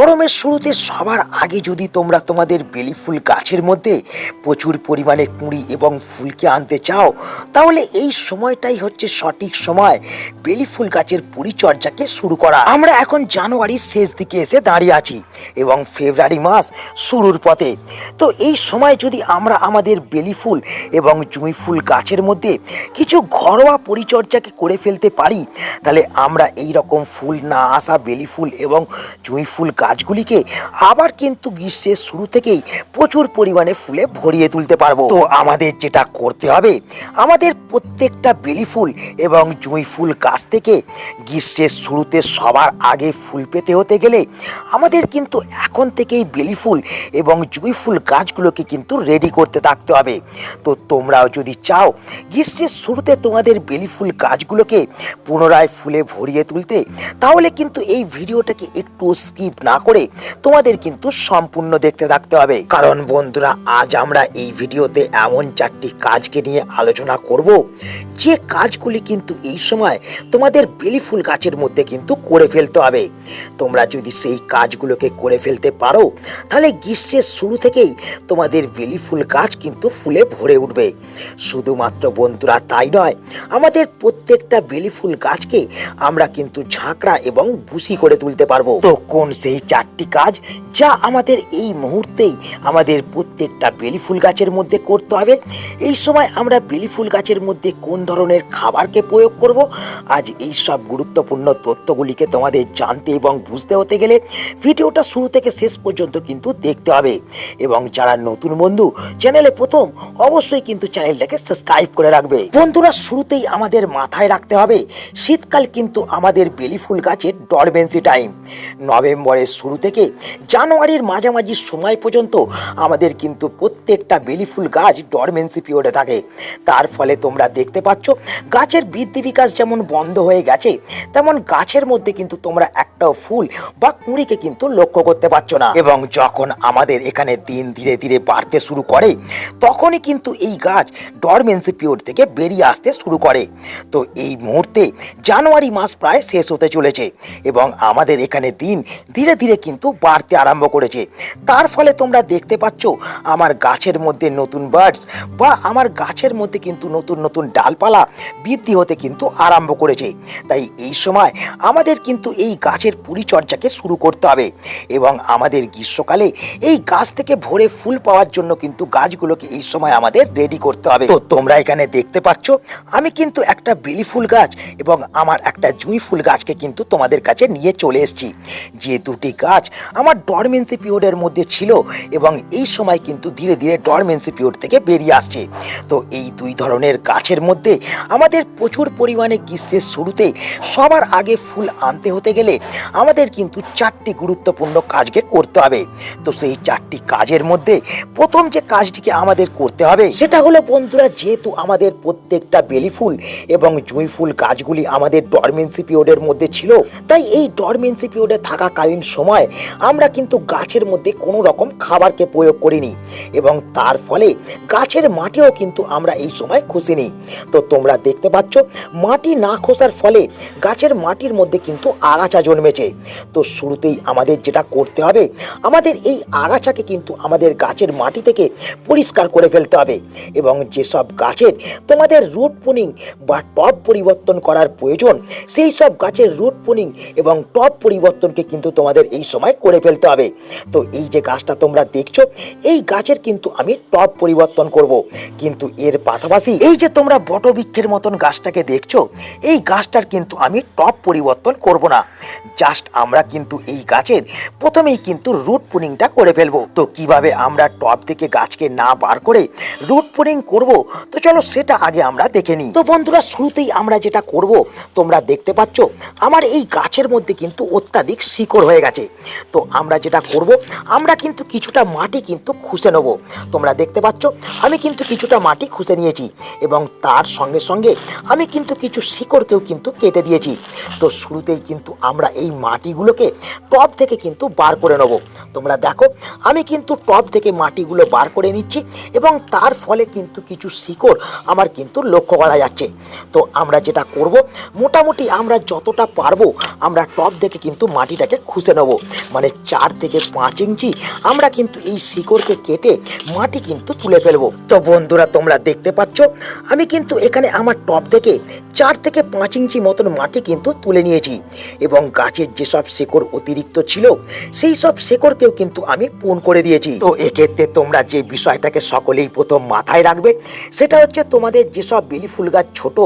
গরমের শুরুতে সবার আগে যদি তোমরা তোমাদের বেলি ফুল গাছের মধ্যে প্রচুর পরিমাণে কুঁড়ি এবং ফুলকে আনতে চাও, তাহলে এই সময়টাই হচ্ছে সঠিক সময় বেলি ফুল গাছের পরিচর্যাকে শুরু করা। আমরা এখন জানুয়ারির শেষ দিকে এসে দাঁড়িয়ে আছি এবং ফেব্রুয়ারি মাস শুরুর পথে। তো এই সময় যদি আমরা আমাদের বেলি ফুল এবং জুঁই ফুল গাছের মধ্যে কিছু ঘরোয়া পরিচর্যাকে করে ফেলতে পারি, তাহলে আমরা এই রকম ফুল না আসা বেলি ফুল এবং জুঁই ফুল গাছগুলিকে আবার কিন্তু গ্রীষ্মের শুরু থেকেই প্রচুর পরিমাণে ফুলে ভরিয়ে তুলতে পারব। তো আমাদের যেটা করতে হবে, আমাদের প্রত্যেকটা বেলি ফুল এবং জুঁই ফুল গাছ থেকে গ্রীষ্মের শুরুতে সবার আগে ফুল পেতে হতে গেলে আমাদের কিন্তু এখন থেকেই বেলি ফুল এবং জুঁই ফুল গাছগুলোকে কিন্তু রেডি করতে থাকতে হবে। তো তোমরাও যদি চাও, গ্রীষ্মের শুরুতে তোমাদের বেলি ফুল গাছগুলোকে পুনরায় ফুলে ভরিয়ে তুলতে, তাহলে কিন্তু এই ভিডিওটাকে একটু স্কিপ না করে তোমাদের কিন্তু সম্পূর্ণ দেখতে থাকতে হবে। কারণ বন্ধুরা, আজ আমরা এই ভিডিওতে এমন চারটি কাজকে নিয়ে আলোচনা করব, যে কাজগুলি কিন্তু এই সময় তোমাদের বেলি ফুল গাছের মধ্যে কিন্তু করে ফেলতে হবে। তোমরা যদি সেই কাজগুলোকে করে ফেলতে পারো, তাহলে গ্রীষ্মের শুরু থেকেই তোমাদের বেলি ফুল গাছ কিন্তু ফুলে ভরে উঠবে। শুধুমাত্র বন্ধুরা তাই নয়, আমাদের প্রত্যেকটা বেলি ফুল গাছকে আমরা কিন্তু ঝাঁকড়া এবং ভুসি করে তুলতে পারব। তো কোন সেই চারটি কাজ যা আমাদের এই মুহূর্তেই আমাদের প্রত্যেকটা বেলি ফুল গাছের মধ্যে করতে হবে। এই সময় আমরা বেলি ফুল গাছের মধ্যে কোন ধরনের খাবারকে প্রয়োগ করব? আজ এই সব গুরুত্বপূর্ণ তথ্যগুলিকে তোমাদের জানতে এবং বুঝতে হতে গেলে ভিডিওটা শুরু থেকে শেষ পর্যন্ত কিন্তু দেখতে হবে। এবং যারা নতুন বন্ধু, চ্যানেলে প্রথম, অবশ্যই কিন্তু চ্যানেলটাকে সাবস্ক্রাইব করে রাখবে। বন্ধুরা, শুরুতেই আমাদের মাথায় রাখতে হবে, শীতকাল কিন্তু আমাদের বেলি ফুল গাছের ডরমেন্সি টাইম নভেম্বরের শুরু থেকে জানুয়ারির মাঝামাঝি সময় পর্যন্ত আমাদের কিন্তু প্রত্যেকটা বেলি ফুল গাছ ডরমেন্সি পিরিয়ডে থাকে। তার ফলে তোমরা দেখতে পাচ্ছ, গাছের বৃদ্ধি বিকাশ যেমন বন্ধ হয়ে গেছে, তেমন গাছের মধ্যে কিন্তু তোমরা একটাও ফুল বা কুঁড়িকে কিন্তু লক্ষ্য করতে পারছ না। এবং যখন আমাদের এখানে দিন ধীরে ধীরে বাড়তে শুরু করে, তখনই কিন্তু এই গাছ ডরমেন্সি পিরিয়ড থেকে বেরিয়ে আসতে শুরু করে। তো এই মুহূর্তে জানুয়ারি মাস প্রায় শেষ হতে চলেছে এবং আমাদের এখানে দিন ধীরে ধীরে কিন্তু বাড়তে আরম্ভ করেছে। তার ফলে তোমরা দেখতে পাচ্ছ, আমার গাছের মধ্যে নতুন বার্ডস বা আমার গাছের মধ্যে কিন্তু নতুন নতুন ডালপালা বৃদ্ধি হতে কিন্তু আরম্ভ করেছে। তাই এই সময় আমাদের কিন্তু এই গাছের পরিচর্যাকে শুরু করতে হবে এবং আমাদের গ্রীষ্মকালে এই গাছ থেকে ভরে ফুল পাওয়ার জন্য কিন্তু গাছগুলোকে এই সময় আমাদের রেডি করতে হবে। তো তোমরা এখানে দেখতে পাচ্ছ, আমি কিন্তু একটা বেলি ফুল গাছ এবং আমার একটা জুঁই ফুল গাছকে কিন্তু তোমাদের কাছে নিয়ে চলে এসেছি। যে দুটি গাছ আমার ডরমেন্সি পিরিয়ডের মধ্যে ছিল এবং এই সময় কিন্তু ধীরে ধীরে ডরমেন্সি পিরিয়ড থেকে বেরিয়ে আসছে। তো এই দুই ধরনের গাছের মধ্যে আমাদের প্রচুর পরিমাণে গ্রীষ্মের শুরুতে সবার আগে ফুল আনতে হতে গেলে আমাদের কিন্তু চারটি গুরুত্বপূর্ণ কাজকে করতে হবে। তো সেই চারটি কাজের মধ্যে প্রথম যে কাজটিকে আমাদের করতে হবে সেটা হলো বন্ধুরা যেহেতু আমাদের প্রত্যেকটা বেলি ফুল এবং জুঁই ফুল গাছগুলি আমাদের ডরমেন্সি পিরিয়ডের মধ্যে ছিল, তাই এই ডরমেন্সি পিরিয়ডে থাকাকালীন সময় আমরা কিন্তু গাছের মধ্যে কোনো রকম খাবারকে প্রয়োগ করিনি এবং তার ফলে গাছের মাটিও কিন্তু আমরা এই সময় খুশিনি তো তোমরা দেখতে পাচ্ছ, মাটি না খোসার ফলে গাছের মাটির মধ্যে কিন্তু আগাছা জন্মেছে। তো শুরুতেই আমাদের যেটা করতে হবে, আমাদের এই আগাছাকে কিন্তু আমাদের গাছের মাটি থেকে পরিষ্কার করে ফেলতে হবে এবং যেসব গাছের তোমাদের রুট পুনিং বা টপ পরিবর্তন করার প্রয়োজন, সেই সব গাছের রুট পুনিং এবং টপ পরিবর্তনকে কিন্তু তোমাদের এই সময় করে ফেলতে হবে। তো এই যে গাছটা তোমরা দেখছ, এই গাছের কিন্তু আমি টপ পরিবর্তন করব। কিন্তু এর পাশাপাশি এই যে তোমরা বটবৃক্ষের মতন গাছটাকে দেখছ, এই গাছটার কিন্তু আমি টপ পরিবর্তন করব না। জাস্ট আমরা কিন্তু এই গাছের প্রথমেই কিন্তু রুট পুনিংটা করে ফেলব। তো কীভাবে আমরা টপ থেকে গাছকে না বার করে রুট পুনিং করব, তো চলো সেটা আগে আমরা দেখে নিই। তো বন্ধুরা, শুরুতেই আমরা যেটা করব, তোমরা দেখতে পাচ্ছ, আমার এই গাছের মধ্যে কিন্তু অত্যাধিক শিকড় হয়ে গেছে। তো আমরা যেটা করব, আমরা কিন্তু কিছুটা মাটি কিন্তু খুঁজে নেব। তোমরা দেখতে পাচ্ছ, আমি কিন্তু কিছুটা মাটি খুঁজে নিয়েছি এবং তার সঙ্গে সঙ্গে আমি কিন্তু কিছু শিকড়কেও কিন্তু কেটে দিয়েছি। তো শুরুতেই কিন্তু আমরা এই মাটিগুলোকে টপ থেকে কিন্তু বার করে নেব। তোমরা দেখো, আমি কিন্তু টপ থেকে মাটিগুলো বার করে নিচ্ছি এবং তার ফলে কিন্তু কিছু শিকড় আমার কিন্তু লক্ষ্য করা যাচ্ছে। তো আমরা যেটা করব, মোটামুটি আমরা যতটা পারব আমরা টপ থেকে কিন্তু মাটিটাকে খুঁজে মানে চার থেকে পাঁচ ইঞ্চি আমরা কিন্তু এই শিকড়কে কেটে মাটি কিন্তু তুলে ফেলব। তো বন্ধুরা, তোমরা দেখতে পাচ্ছ, আমি কিন্তু এখানে আমার টপ থেকে চার থেকে পাঁচ ইঞ্চি মতন মাটি কিন্তু তুলে নিয়েছি। এবং গাছের যেসব শেকড় অতিরিক্ত ছিল, সেই সব শেকড়কেও কিন্তু আমি পূর্ণ করে দিয়েছি। তো এক্ষেত্রে তোমরা যে বিষয়টাকে সকলেই প্রথম মাথায় রাখবে, সেটা হচ্ছে তোমাদের যেসব বেলি ফুল গাছ ছোট,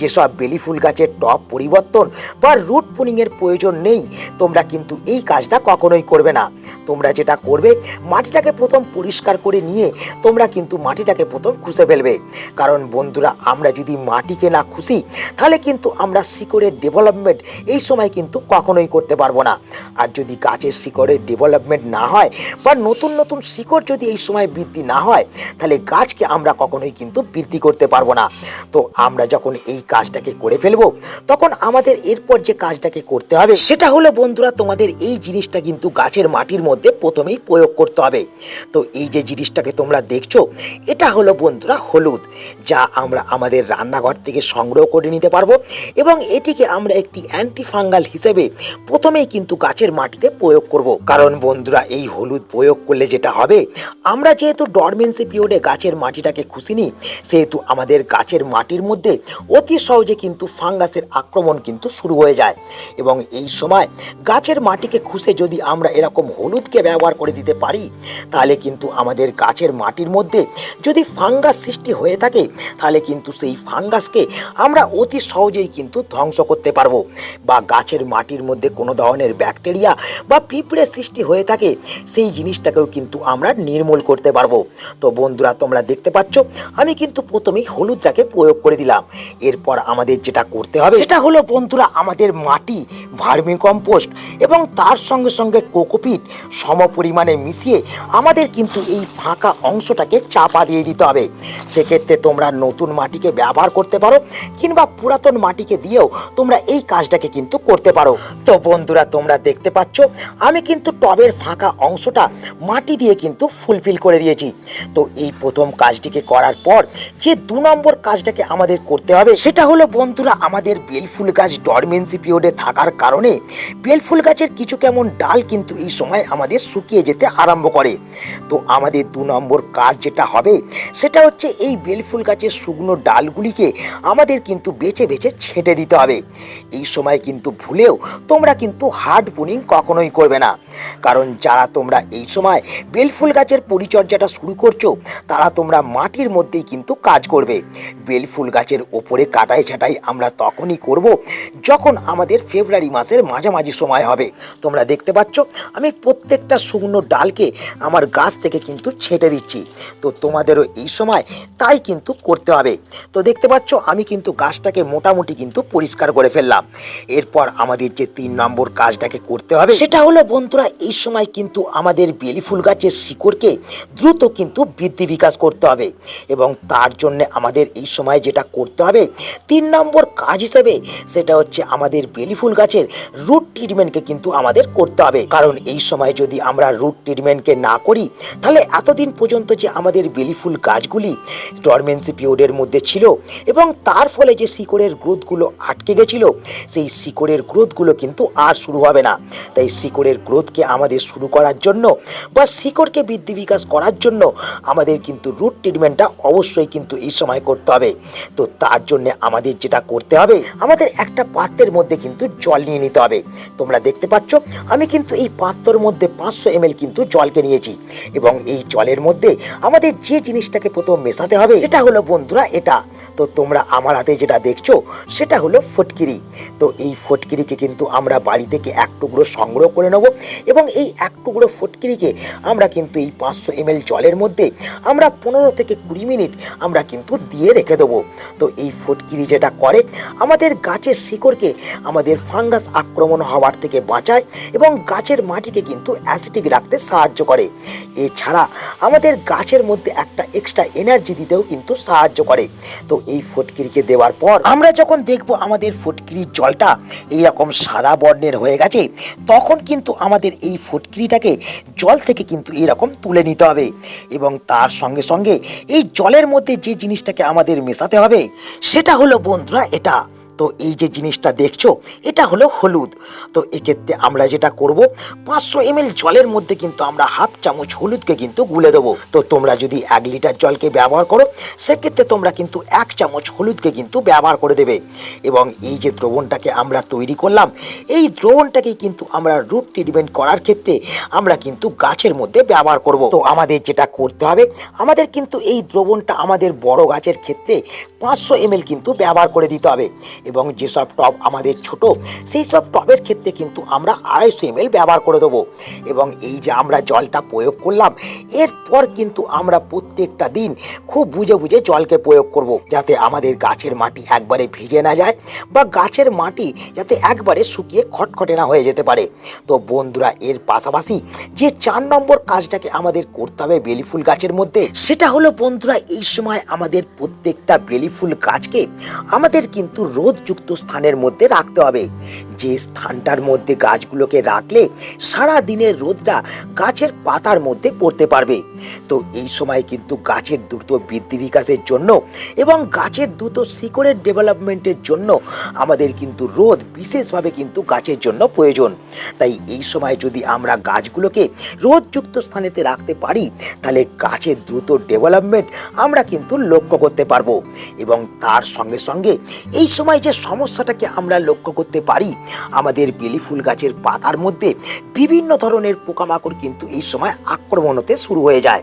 যেসব বেলি ফুল গাছের টপ পরিবর্তন বা রুট পুনিংয়ের প্রয়োজন নেই, তোমরা কিন্তু এই কাজটা কখনোই করবে না। তোমরা যেটা করবে, মাটিটাকে প্রথম পরিষ্কার করে নিয়ে তোমরা কিন্তু মাটিটাকে প্রথম খুঁজে ফেলবে। কারণ বন্ধুরা, আমরা যদি মাটিকে না খুশি, তাহলে কিন্তু আমরা শিকড়ের ডেভেলপমেন্ট এই সময় কিন্তু কখনোই করতে পারব না। আর যদি গাছের শিকড়ের ডেভেলপমেন্ট না হয় বা নতুন নতুন শিকড় যদি এই সময় বৃদ্ধি না হয়, তাহলে গাছকে আমরা কখনোই কিন্তু বৃদ্ধি করতে পারব না। তো আমরা যখন এই কাজটাকে করে ফেলব, তখন আমাদের এরপর যে কাজটাকে করতে হবে, সেটা হলো বন্ধুরা তোমাদের এই জিনিসটা কিন্তু গাছের মাটির মধ্যে প্রথমেই প্রয়োগ করতে হবে। তো এই যে জিনিসটাকে তোমরা দেখছ, এটা হলো বন্ধুরা হলুদ, যা আমরা আমাদের রান্নাঘর থেকে সংগ্রহ করে নিতে পারব এবং এটিকে আমরা একটি অ্যান্টি ফাঙ্গাল হিসেবে প্রথমেই কিন্তু গাছের মাটিতে প্রয়োগ করব। কারণ বন্ধুরা, এই হলুদ প্রয়োগ করলে যেটা হবে, আমরা যেহেতু ডরমেন্সি পিরিয়ডে গাছের মাটিটাকে খুশিনি সেহেতু আমাদের গাছের মাটির মধ্যে অতি সহজে কিন্তু ফাঙ্গাসের আক্রমণ কিন্তু শুরু হয়ে যায়। এবং এই সময় গাছের মাটিকে খুশে যদি আমরা এরকম হলুদকে ব্যবহার করে দিতে পারি, তাহলে কিন্তু আমাদের গাছের মাটির মধ্যে যদি ফাঙ্গাস সৃষ্টি হয়ে থাকে, তাহলে কিন্তু সেই ফাঙ্গাসকে আমরা অতি সহজেই কিন্তু ধ্বংস করতে পারব। বা গাছের মাটির মধ্যে কোনো ধরনের ব্যাকটেরিয়া বা পিঁপড়ে সৃষ্টি হয়ে থাকে, সেই জিনিসটাকেও কিন্তু আমরা নির্মূল করতে পারব। তো বন্ধুরা, তোমরা দেখতে পাচ্ছ, আমি কিন্তু প্রথমেই হলুদটাকে প্রয়োগ করে দিলাম। এরপর আমাদের যেটা করতে হবে, সেটা হলো বন্ধুরা, আমাদের মাটি ভার্মি কম্পোস্ট এবং তার সঙ্গে সঙ্গে কোকোপিট সম পরিমাণে মিশিয়ে আমাদের কিন্তু এই ফাঁকা অংশটাকে চাপা দিয়ে দিতে হবে। সেক্ষেত্রে তোমরা নতুন মাটিকে ব্যবহার করতে পারো কিংবা পুরাতন মাটিকে দিয়েও তোমরা এই কাজটাকে কিন্তু করতে পারো। তো বন্ধুরা, তোমরা দেখতে পাচ্ছ, আমি কিন্তু টবের ফাঁকা অংশটা মাটি দিয়ে কিন্তু ফুলফিল করে দিয়েছি। তো এই প্রথম কাজটিকে করার পর যে দু নম্বর কাজটাকে আমাদের করতে হবে, সেটা হলো বন্ধুরা, আমাদের বেলফুল গাছ ডরমেন্সি পিরিয়ডে থাকার কারণে বেলফুল গাছের কিছু কেমন ডাল কিন্তু এই সময় আমাদের শুকিয়ে যেতে আরম্ভ করে। তো আমাদের দু নম্বর কাজ যেটা হবে, সেটা হচ্ছে এই বেলফুল গাছের শুকনো ডালগুলিকে আমাদের কিন্তু বেছে বেছে ছেঁটে দিতে হবে। এই সময় কিন্তু ভুলেও তোমরা কিন্তু হার্ড বুনিং কখনোই করবে না। কারণ যারা তোমরা এই সময় বেলফুল গাছের পরিচর্যাটা শুরু করছ, তারা তোমরা মাটির মধ্যেই কিন্তু কাজ করবে। বেলফুল গাছের ওপরে কাটাই ছাটাই আমরা তখনই করব, যখন আমাদের ফেব্রুয়ারি মাসের মাঝামাঝি সময় হবে। তোমরা দেখতে পাচ্ছ। আমি প্রত্যেকটা শুকনো ডালকে আমার গাছ থেকে কিন্তু ছেটে দিচ্ছি। তো তোমাদেরও এই সময় তাই কিন্তু করতে হবে। তো দেখতে পাচ্ছ, আমি কিন্তু গাছটাকে মোটামুটি কিন্তু পরিষ্কার করে ফেললাম। এরপর আমাদের যে তিন নম্বর কাজটাকে করতে হবে, সেটা হলো বন্ধুরা, এই সময় কিন্তু আমাদের বেলি ফুল গাছের শিকড়কে দ্রুত কিন্তু বৃদ্ধি বিকাশ করতে হবে। এবং তার জন্য আমাদের এই সময় যেটা করতে হবে, তিন নম্বর কাজ হিসেবে সেটা হচ্ছে আমাদের বেলি ফুল গাছের রুট ট্রিটমেন্টকে কিন্তু আমাদের করতে হবে। কারণ এই সময় যদি আমরা রুট ট্রিটমেন্টকে না করি, তাহলে এতদিন পর্যন্ত যে আমাদের বেলি ফুল গাছগুলি ডরমেন্সি পিরিয়ডের মধ্যে ছিল এবং তার ফলে যে শিকড়ের গ্রোথগুলো আটকে গেছিল, সেই শিকড়ের গ্রোথগুলো কিন্তু আর শুরু হবে না। তাই শিকড়ের গ্রোথকে আমাদের শুরু করার জন্য বা শিকড়কে বৃদ্ধি বিকাশ করার জন্য আমাদের কিন্তু রুট ট্রিটমেন্টটা অবশ্যই কিন্তু এই সময় করতে হবে। তো তার জন্য আমাদের যেটা করতে হবে, আমাদের একটা পাত্রের মধ্যে কিন্তু জল নিয়ে নিতে হবে। তোমরা দেখতে পাচ্ছ, আমি কিন্তু এই পাত্রর মধ্যে পাঁচশো এমএল কিন্তু জলকে নিয়েছি। এবং এই জলের মধ্যে আমাদের যে জিনিসটাকে প্রথম মেশাতে হবে, সেটা হলো বন্ধুরা এটা। তো তোমরা আমার হাতে যেটা দেখছ, সেটা হলো ফটকিরি। তো এই ফটকিরিকে কিন্তু আমরা বাড়ি থেকে এক টুকরো সংগ্রহ করে নেব এবং এই এক টুকরো ফটকিরিকে আমরা কিন্তু এই পাঁচশো এমএল জলের মধ্যে আমরা পনেরো থেকে কুড়ি মিনিট আমরা কিন্তু দিয়ে রেখে দেবো। তো এই ফটকিরি যেটা করে, আমাদের গাছের শিকড়কে আমাদের ফাঙ্গাস আক্রমণ হওয়ার থেকে বাঁচায় এবং গাছের মাটিকে কিন্তু অ্যাসিডিক রাখতে সাহায্য করে। এছাড়া আমাদের গাছের মধ্যে একটা এক্সট্রা এনার্জি দিতেও কিন্তু সাহায্য করে। তো এই ফটকিরিকে দেওয়ার পর আমরা যখন দেখব আমাদের ফটকিরির জলটা এইরকম সাদা বর্ণের হয়ে গেছে, তখন কিন্তু আমাদের এই ফটকিরিটাকে জল থেকে কিন্তু এরকম তুলে নিতে হবে। এবং তার সঙ্গে সঙ্গে এই জলের মধ্যে যে জিনিসটাকে আমাদের মেশাতে হবে, সেটা হলো বন্ধুরা এটা। তো এই যে জিনিসটা দেখছ, এটা হলো হলুদ। তো এক্ষেত্রে আমরা যেটা করব, পাঁচশো এম জলের মধ্যে কিন্তু আমরা হাফ চামচ হলুদকে কিন্তু গুলে দেবো। তো তোমরা যদি এক লিটার জলকে ব্যবহার করো, সেক্ষেত্রে তোমরা কিন্তু এক চামচ হলুদকে কিন্তু ব্যবহার করে দেবে। এবং এই যে দ্রবণটাকে আমরা তৈরি করলাম, এই দ্রবণটাকে কিন্তু আমরা রুট ট্রিটমেন্ট করার ক্ষেত্রে আমরা কিন্তু গাছের মধ্যে ব্যবহার করব। তো আমাদের যেটা করতে হবে, আমাদের কিন্তু এই দ্রবণটা আমাদের বড় গাছের ক্ষেত্রে পাঁচশো এম কিন্তু ব্যবহার করে দিতে হবে। এবং যেসব টব আমাদের ছোট সেই সব টবের ক্ষেত্রে কিন্তু আমরা আড়াইশো এম ব্যবহার করে দেবো। এবং এই যে আমরা জলটা প্রয়োগ করলাম, এরপর কিন্তু আমরা প্রত্যেকটা দিন খুব বুঝে বুঝে জলকে প্রয়োগ করব, যাতে আমাদের গাছের মাটি একবারে ভিজে না যায় বা গাছের মাটি যাতে একবারে শুকিয়ে খটখটে না হয়ে যেতে পারে। তো বন্ধুরা, এর পাশাপাশি যে চার নম্বর কাজটাকে আমাদের করতে হবে বেলি ফুল গাছের মধ্যে, সেটা হলো বন্ধুরা, এই সময় আমাদের প্রত্যেকটা বেলি ফুল গাছকে আমাদের কিন্তু রোদযুক্ত স্থানের মধ্যে রাখতে হবে। যে স্থানটার মধ্যে গাছগুলোকে রাখলে সারা দিনের রোদটা গাছের পাতার মধ্যে পড়তে পারবে। তো এই সময় কিন্তু গাছের দ্রুত বৃদ্ধি বিকাশের জন্য এবং গাছের দ্রুত শিকড়ের ডেভেলপমেন্টের জন্য আমাদের কিন্তু রোদ বিশেষভাবে কিন্তু গাছের জন্য প্রয়োজন। তাই এই সময় যদি আমরা গাছগুলোকে রোদযুক্ত স্থানেতে রাখতে পারি, তাহলে গাছের দ্রুত ডেভেলপমেন্ট আমরা কিন্তু লক্ষ্য করতে পারব। এবং তার সঙ্গে সঙ্গে এই সময় যে সমস্যাটাকে আমরা লক্ষ্য করতে পারি, আমাদের বেলি ফুল গাছের পাতার মধ্যে বিভিন্ন ধরনের পোকামাকড় কিন্তু এই সময় আক্রমণ হতে শুরু হয়ে যায়।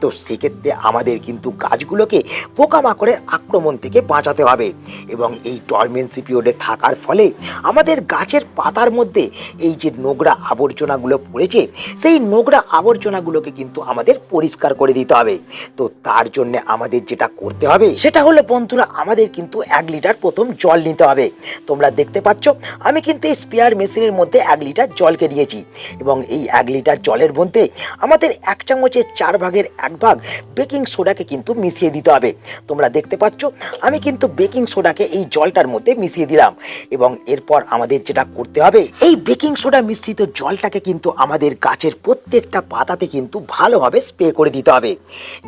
তো সেক্ষেত্রে আমাদের কিন্তু গাছগুলোকে পোকামাকড়ের আক্রমণ থেকে বাঁচাতে হবে এবং এই ডরমেন্সি পিরিয়ডে থাকার ফলে আমাদের গাছের পাতার মধ্যে এই যে নোংরা আবর্জনাগুলো পড়েছে, সেই নোংরা আবর্জনাগুলোকে কিন্তু আমাদের পরিষ্কার করে দিতে হবে। তো তার জন্য আমাদের যেটা করতে হবে, সেটা হলো বন্ধুরা আমাদের কিন্তু এক লিটার প্রথম জল নিতে হবে। তোমরা দেখতে পাচ্ছ, আমি কিন্তু এই স্পেয়ার মেশিনের মধ্যে এক লিটার জলকে নিয়েছি এবং এই এক লিটার জলের মধ্যে আমাদের এক চামচের চার ভাগের এক ভাগ বেকিং সোডাকে কিন্তু মিশিয়ে দিতে হবে। তোমরা দেখতে পাচ্ছ, আমি কিন্তু বেকিং সোডাকে এই জলটার মধ্যে মিশিয়ে দিলাম এবং এরপর আমাদের যেটা করতে হবে, এই বেকিং সোডা মিশ্রিত জলটাকে কিন্তু আমাদের গাছের প্রত্যেকটা পাতাতে কিন্তু ভালোভাবে স্প্রে করে দিতে হবে,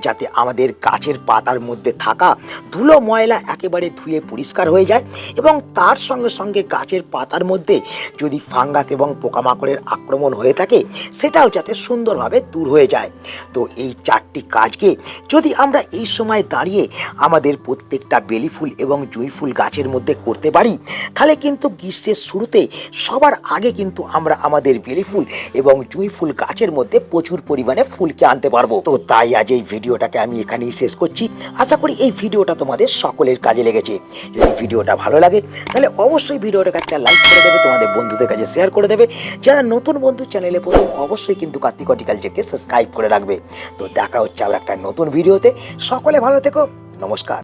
যাতে আমাদের গাছের পাতার মধ্যে থাকা ধুলো ময়লা একেবারে ধুয়ে পরিষ্কার হয়ে যায় এবং তার সঙ্গে সঙ্গে গাছের পাতার মধ্যে যদি ফাঙ্গাস এবং পোকামাকড়ের আক্রমণ হয়ে থাকে, সেটাও যাতে সুন্দরভাবে দূর হয়ে যায়। তো এই চারটি কাজকে যদি আমরা এই সময় দাঁড়িয়ে আমাদের প্রত্যেকটা বেলি ফুল এবং জুঁই ফুল গাছের মধ্যে করতে পারি, তাহলে কিন্তু গ্রীষ্মের শুরুতে সবার আগে কিন্তু আমরা আমাদের বেলি ফুল এবং জুঁই ফুল গাছের মধ্যে প্রচুর পরিমাণে ফুলকে আনতে পারব। তো তাই আজ এই ভিডিওটাকে আমি এখানেই শেষ করছি। আশা করি এই ভিডিওটা তোমাদের সকলের কাজে লেগেছে। যদি ভিডিওটা ভালো লাগে, তাহলে অবশ্যই ভিডিওটাকে একটা লাইক করে দেবে, তোমাদের বন্ধুদের কাছে শেয়ার করে দেবে। যারা নতুন বন্ধু চ্যানেলে প্রথম, অবশ্যই কিন্তু কার্তিক হর্টিকালচারকে সাবস্ক্রাইব করে রাখবে। তো দেখা হচ্ছে আবার একটা নতুন ভিডিওতে। সকলে ভালো থেকো, নমস্কার।